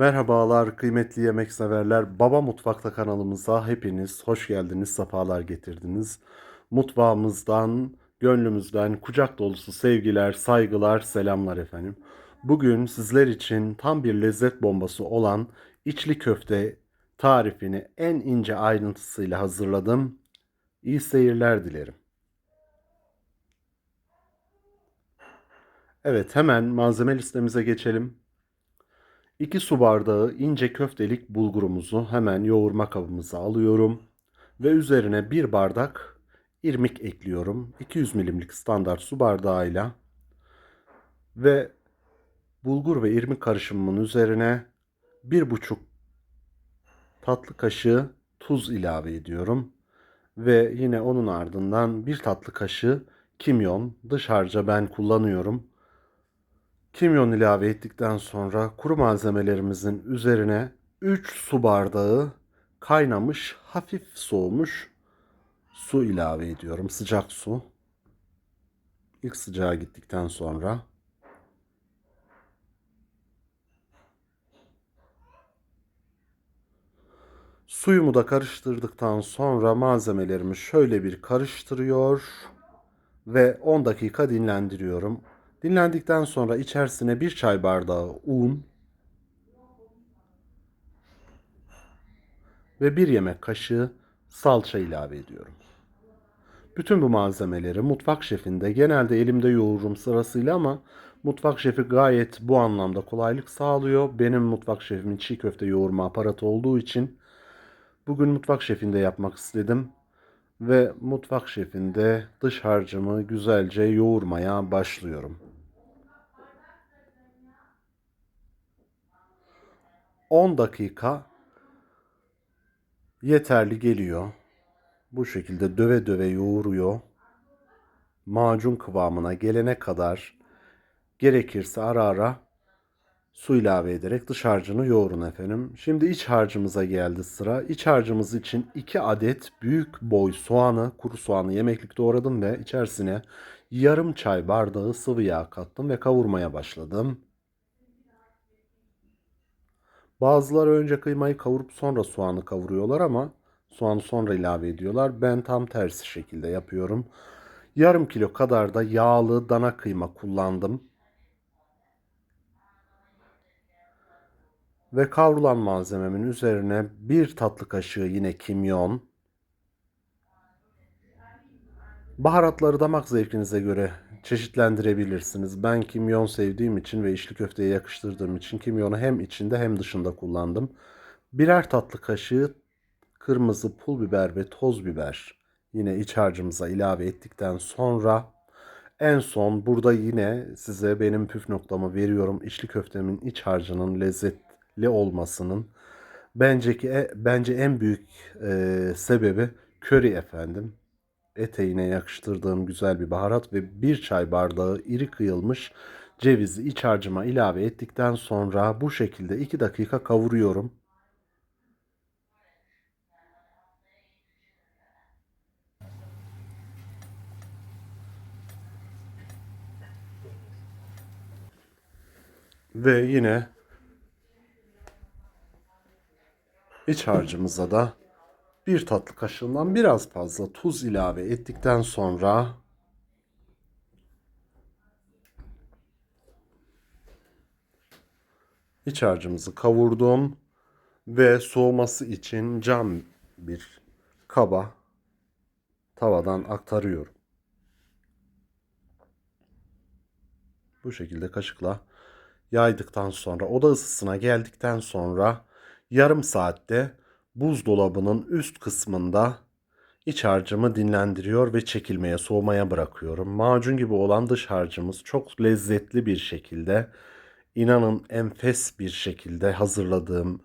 Merhabalar kıymetli yemek severler. Baba Mutfakta kanalımıza hepiniz hoş geldiniz, sefalar getirdiniz. Mutfağımızdan, gönlümüzden kucak dolusu sevgiler, saygılar, selamlar efendim. Bugün sizler için tam bir lezzet bombası olan içli köfte tarifini en ince ayrıntısıyla hazırladım. İyi seyirler dilerim. Evet hemen malzeme listemize geçelim. 2 su bardağı ince köftelik bulgurumuzu hemen yoğurma kabımıza alıyorum. Ve üzerine 1 bardak irmik ekliyorum. 200 milimlik standart su bardağıyla. Ve bulgur ve irmik karışımının üzerine 1,5 tatlı kaşığı tuz ilave ediyorum. Ve yine onun ardından 1 tatlı kaşığı kimyon dış harca ben kullanıyorum. Kimyon ilave ettikten sonra kuru malzemelerimizin üzerine 3 su bardağı kaynamış, hafif soğumuş su ilave ediyorum. Sıcak su. İlk sıcağı gittikten sonra Suyumu da karıştırdıktan sonra malzemelerimi şöyle bir karıştırıyor ve 10 dakika dinlendiriyorum. Dinlendikten sonra içerisine bir çay bardağı un ve bir yemek kaşığı salça ilave ediyorum. Bütün bu malzemeleri mutfak şefinde genelde elimde yoğururum sırasıyla ama mutfak şefi gayet bu anlamda kolaylık sağlıyor. Benim mutfak şefimin çiğ köfte yoğurma aparatı olduğu için bugün mutfak şefinde yapmak istedim ve mutfak şefinde dış harcımı güzelce yoğurmaya başlıyorum. 10 dakika yeterli geliyor. Bu şekilde döve döve yoğuruyor. Macun kıvamına gelene kadar gerekirse ara ara su ilave ederek dış harcını yoğurun efendim. Şimdi iç harcımıza geldi sıra. İç harcımız için 2 adet büyük boy soğanı, kuru soğanı yemeklik doğradım ve içerisine yarım çay bardağı sıvı yağ kattım ve kavurmaya başladım. Bazıları önce kıymayı kavurup sonra soğanı kavuruyorlar ama soğanı sonra ilave ediyorlar. Ben tam tersi şekilde yapıyorum. Yarım kilo kadar da yağlı dana kıyma kullandım. Ve kavrulan malzememin üzerine bir tatlı kaşığı yine kimyon. Baharatları damak zevkinize göre çeşitlendirebilirsiniz. Ben kimyon sevdiğim için ve içli köfteye yakıştırdığım için kimyonu hem içinde hem dışında kullandım. Birer tatlı kaşığı kırmızı pul biber ve toz biber yine iç harcımıza ilave ettikten sonra en son burada yine size benim püf noktamı veriyorum. İçli köftemin iç harcının lezzetli olmasının bence ki bence en büyük e, sebebi köri efendim eteğine yakıştırdığım güzel bir baharat ve bir çay bardağı iri kıyılmış cevizi iç harcıma ilave ettikten sonra bu şekilde 2 dakika kavuruyorum. Ve yine iç harcımıza da bir tatlı kaşığından biraz fazla tuz ilave ettikten sonra iç harcımızı kavurdum ve soğuması için cam bir kaba tavadan aktarıyorum. Bu şekilde kaşıkla yaydıktan sonra oda ısısına geldikten sonra yarım saatte buzdolabının üst kısmında iç harcımı dinlendiriyor ve çekilmeye, soğumaya bırakıyorum. Macun gibi olan dış harcımız çok lezzetli bir şekilde, inanın enfes bir şekilde hazırladığım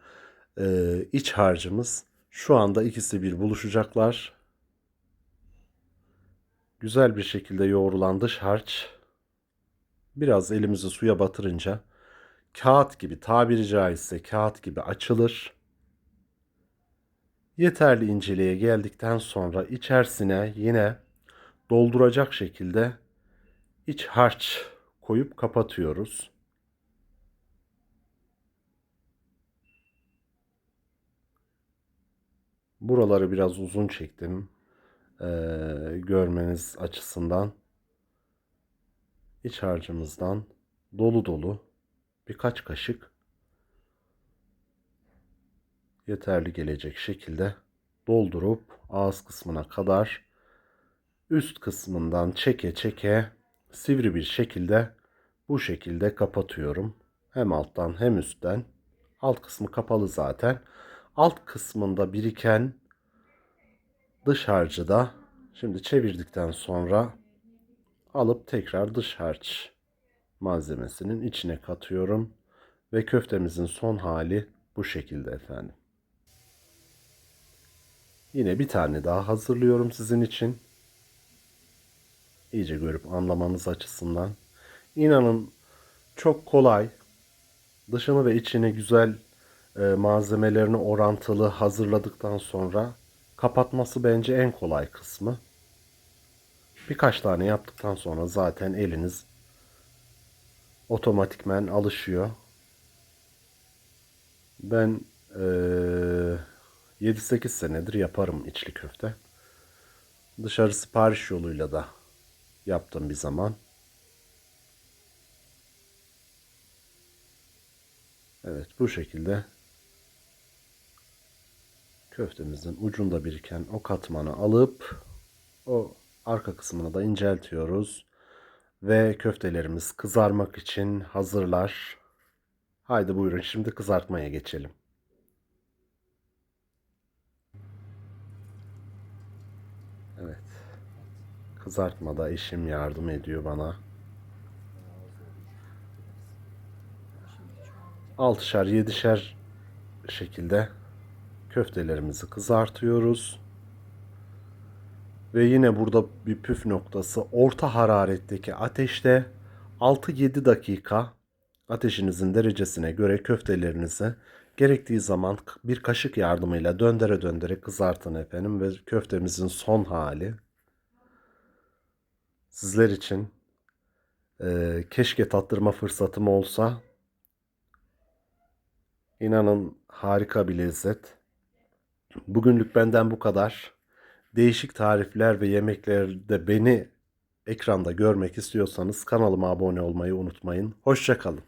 e, iç harcımız şu anda ikisi bir buluşacaklar. Güzel bir şekilde yoğrulan dış harç biraz elimizi suya batırınca kağıt gibi tabiri caizse kağıt gibi açılır Yeterli inceliğe geldikten sonra içerisine yine dolduracak şekilde iç harç koyup kapatıyoruz. Buraları biraz uzun çektim ee, görmeniz açısından. İç harcımızdan dolu dolu birkaç kaşık yeterli gelecek şekilde doldurup ağız kısmına kadar üst kısmından çeke çeke sivri bir şekilde bu şekilde kapatıyorum. Hem alttan hem üstten. Alt kısmı kapalı zaten. Alt kısmında biriken dış harcı da şimdi çevirdikten sonra alıp tekrar dış harç malzemesinin içine katıyorum ve köftemizin son hali bu şekilde efendim. Yine bir tane daha hazırlıyorum sizin için. İyice görüp anlamanız açısından. İnanın çok kolay. Dışını ve içini güzel e, malzemelerini orantılı hazırladıktan sonra kapatması bence en kolay kısmı. Birkaç tane yaptıktan sonra zaten eliniz otomatikmen alışıyor. Ben eee 7-8 senedir yaparım içli köfte. Dışarı sipariş yoluyla da yaptım bir zaman. Evet bu şekilde köftemizin ucunda biriken o katmanı alıp o arka kısmını da inceltiyoruz. Ve köftelerimiz kızarmak için hazırlar. Haydi buyurun şimdi kızartmaya geçelim. Evet. Kızartmada eşim yardım ediyor bana. Altışar yedişer şekilde köftelerimizi kızartıyoruz. Ve yine burada bir püf noktası orta hararetteki ateşte 6-7 dakika ateşinizin derecesine göre köftelerinizi gerektiği zaman bir kaşık yardımıyla döndere döndere kızartın efendim ve köftemizin son hali sizler için e, keşke tattırma fırsatım olsa inanın harika bir lezzet. Bugünlük benden bu kadar. Değişik tarifler ve yemeklerde beni ekranda görmek istiyorsanız kanalıma abone olmayı unutmayın. Hoşçakalın.